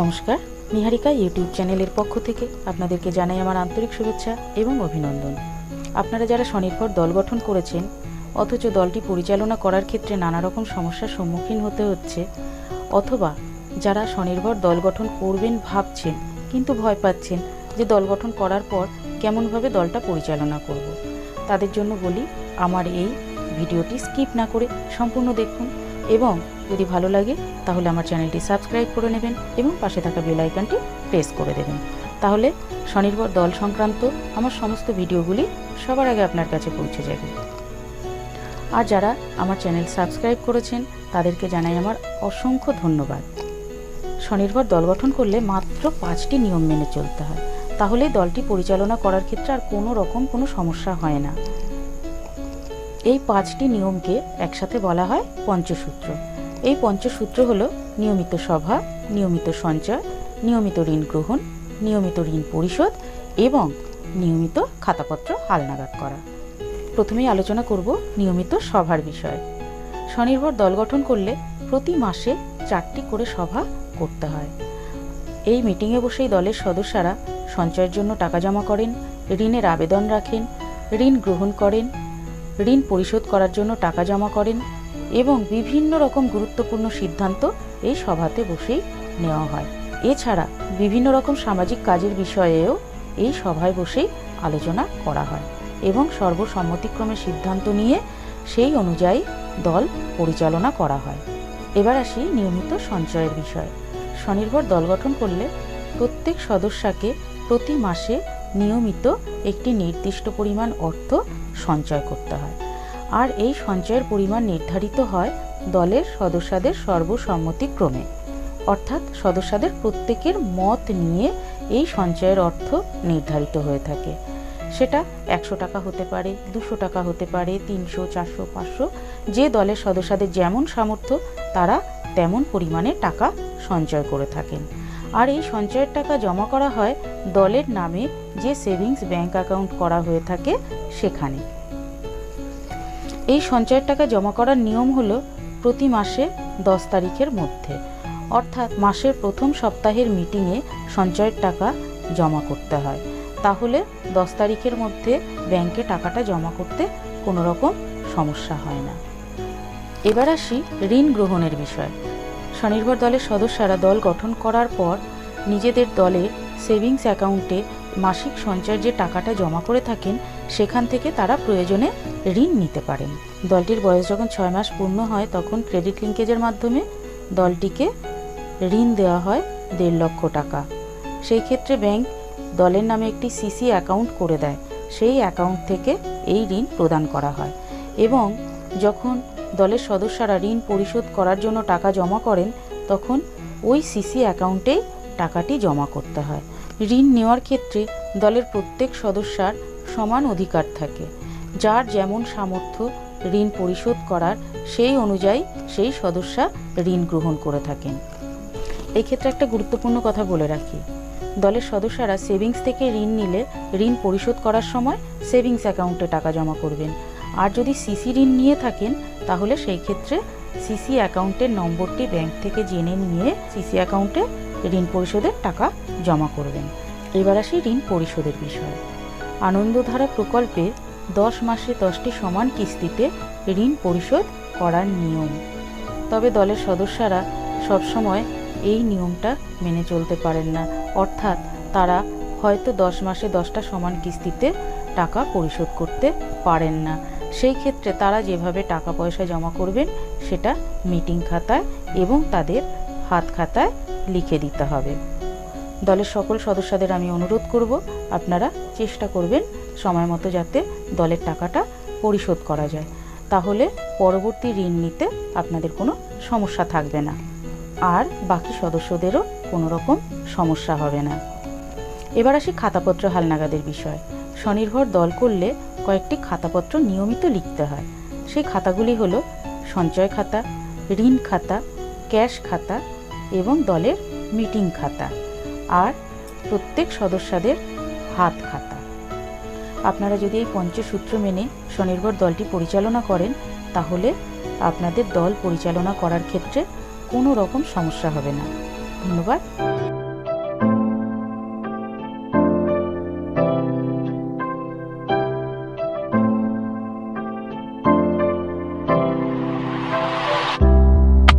নমস্কার, নিহারিকা ইউটিউব চ্যানেলের পক্ষ থেকে আপনাদেরকে জানাই আমার আন্তরিক শুভেচ্ছা এবং অভিনন্দন আপনারা যারা স্বনির্ভর দল গঠন করেছেন, অথচ দলটি পরিচালনা করার ক্ষেত্রে নানা রকম সমস্যার সম্মুখীন হতে হচ্ছে, অথবা যারা স্বনির্ভর দল গঠন করবেন ভাবছেন, কিন্তু ভয় পাচ্ছেন যে দল গঠন করার পর কেমনভাবে দলটা পরিচালনা করব। তাদের জন্য বলি, আমার এই ভিডিওটি স্কিপ না করে সম্পূর্ণ দেখুন এবং যদি ভালো লাগে, তাহলে আমার চ্যানেলটি সাবস্ক্রাইব করে নেবেন এবং পাশে থাকা বেল আইকনটি প্রেস করে দেবেন। তাহলে স্বনির্ভর দল সংক্রান্ত আমার সমস্ত ভিডিওগুলি সবার আগে আপনার কাছে পৌঁছে যাবে। আর যারা আমার চ্যানেল সাবস্ক্রাইব করেছেন, তাদেরকে জানাই আমার অসংখ্য ধন্যবাদ। স্বনির্ভর দল গঠন করলে মাত্র পাঁচটি নিয়ম মেনে চলতে হয়। তাহলে দলটি পরিচালনা করার ক্ষেত্রে আর কোনো রকম কোনো সমস্যা হয় না। এই পাঁচটি নিয়মকে একসাথে বলা হয় পঞ্চসূত্র। এই পঞ্চসূত্র হল নিয়মিত সভা, নিয়মিত সঞ্চয় নিয়মিত ঋণ গ্রহণ, নিয়মিত ঋণ পরিশোধ এবং নিয়মিত খাতাপত্র হালনাগাদ করা। প্রথমেই আলোচনা করব নিয়মিত সভার বিষয়ে। স্বনির্ভর দল গঠন করলে প্রতি মাসে চারটি করে সভা করতে হয়। এই মিটিংয়ে বসেই দলের সদস্যরা সঞ্চয়ের জন্য টাকা জমা করেন, ঋণের আবেদন রাখেন, ঋণ গ্রহণ করেন ঋণ পরিশোধ করার জন্য টাকা জমা করেন এবং বিভিন্ন রকম গুরুত্বপূর্ণ সিদ্ধান্ত এই সভাতে বসেই নেওয়া হয়। এছাড়া বিভিন্ন রকম সামাজিক কাজের বিষয়েও এই সভায় বসেই আলোচনা করা হয় এবং সর্বসম্মতিক্রমে সিদ্ধান্ত নিয়ে সেই অনুযায়ী দল পরিচালনা করা হয়। এবার আসি নিয়মিত সঞ্চয়ের বিষয়। স্বনির্ভর দল গঠন করলে প্রত্যেক সদস্যকে প্রতি মাসে নিয়মিত একটি নির্দিষ্ট পরিমাণ অর্থ সঞ্চয় করতে হয়। আর এই সঞ্চয়ের পরিমাণ নির্ধারিত হয় দলের সদস্যদের সর্বসম্মতিক্রমে। অর্থাৎ সদস্যদের প্রত্যেকের মত নিয়ে এই সঞ্চয়ের অর্থ নির্ধারিত হয়ে থাকে। সেটা একশো টাকা হতে পারে, দুশো টাকা হতে পারে, তিনশো, চারশো, পাঁচশো, যে দলের সদস্যদের যেমন সামর্থ্য, তারা তেমন পরিমাণে টাকা সঞ্চয় করে থাকেন। আর এই সঞ্চয়ের টাকা জমা করা হয় দলের নামে যে সেভিংস ব্যাংক অ্যাকাউন্ট করা হয়ে থাকে সেখানে। এই সঞ্চয়ের টাকা জমা করার নিয়ম হলো প্রতি মাসে দশ তারিখের মধ্যে। অর্থাৎ মাসের প্রথম সপ্তাহের মিটিংয়ে সঞ্চয়ের টাকা জমা করতে হয়। তাহলে দশ তারিখের মধ্যে ব্যাংকে টাকাটা জমা করতে কোনো রকম সমস্যা হয় না। এবার আসি ঋণ গ্রহণের বিষয়। স্বনির্ভর দলের সদস্যরা দল গঠন করার পর নিজেদের দলের সেভিংস অ্যাকাউন্টে মাসিক সঞ্চয়ের যে টাকাটা জমা করে থাকেন, সেখান থেকে তারা প্রয়োজনে ঋণ নিতে পারেন। দলটির বয়স যখন ছয় মাস পূর্ণ হয়, তখন ক্রেডিট লিঙ্কেজের মাধ্যমে দলটিকে ঋণ দেওয়া হয় দেড় লক্ষ টাকা। সেই ক্ষেত্রে ব্যাংক দলের নামে একটি সিসি অ্যাকাউন্ট করে দেয়। সেই অ্যাকাউন্ট থেকে এই ঋণ প্রদান করা হয় এবং যখন দলের সদস্যরা ঋণ পরিশোধ করার জন্য টাকা জমা করেন, তখন ওই সিসি অ্যাকাউন্টেই টাকাটি জমা করতে হয়। ঋণ নেওয়ার ক্ষেত্রে দলের প্রত্যেক সদস্যার সমান অধিকার থাকে। যার যেমন সামর্থ্য ঋণ পরিশোধ করার, সেই অনুযায়ী সেই সদস্যা ঋণ গ্রহণ করে থাকেন। এই ক্ষেত্রে একটা গুরুত্বপূর্ণ কথা বলে রাখি। দলের সদস্যরা সেভিংস থেকে ঋণ নিলে ঋণ পরিশোধ করার সময় সেভিংস অ্যাকাউন্টে টাকা জমা করবেন। আর যদি সিসি ঋণ নিয়ে থাকেন, তাহলে সেই ক্ষেত্রে সিসি অ্যাকাউন্টের নম্বরটি ব্যাংক থেকে জেনে নিয়ে সিসি অ্যাকাউন্টে ঋণ পরিশোধের টাকা জমা করবেন। এবার আসি ঋণ পরিশোধের বিষয়। আনন্দধারা প্রকল্পে দশ মাসে দশটি সমান কিস্তিতে ঋণ পরিশোধ করার নিয়ম। তবে দলের সদস্যরা সবসময় এই নিয়মটা মেনে চলতে পারেন না। অর্থাৎ তারা হয়তো দশ মাসে দশটা সমান কিস্তিতে টাকা পরিশোধ করতে পারেন না। সেই ক্ষেত্রে তারা যেভাবে টাকা পয়সা জমা করবেন, সেটা মিটিং খাতায় এবং তাদের হাত খাতায় লিখে দিতে হবে। দলের সকল সদস্যদের আমি অনুরোধ করব, আপনারা চেষ্টা করবেন সময় মতো যাতে দলের টাকাটা পরিশোধ করা যায়। তাহলে পরবর্তী ঋণ নিতে আপনাদের কোনো সমস্যা থাকবে না। আর বাকি সদস্যদেরও কোনো রকম সমস্যা হবে না। এবার আসি খাতাপত্র হালনাগাদের বিষয়। স্বনির্ভর দল করলে কয়েকটি খাতাপত্র নিয়মিত লিখতে হয়। সেই খাতাগুলি হলো সঞ্চয় খাতা, ঋণ খাতা, ক্যাশ খাতা এবং দলের মিটিং খাতা আর প্রত্যেক সদস্যদের হাত খাতা। আপনারা যদি এই পঞ্চসূত্র মেনে স্বনির্ভর দলটি পরিচালনা করেন, তাহলে আপনাদের দল পরিচালনা করার ক্ষেত্রে কোনো রকম সমস্যা হবে না। ধন্যবাদ।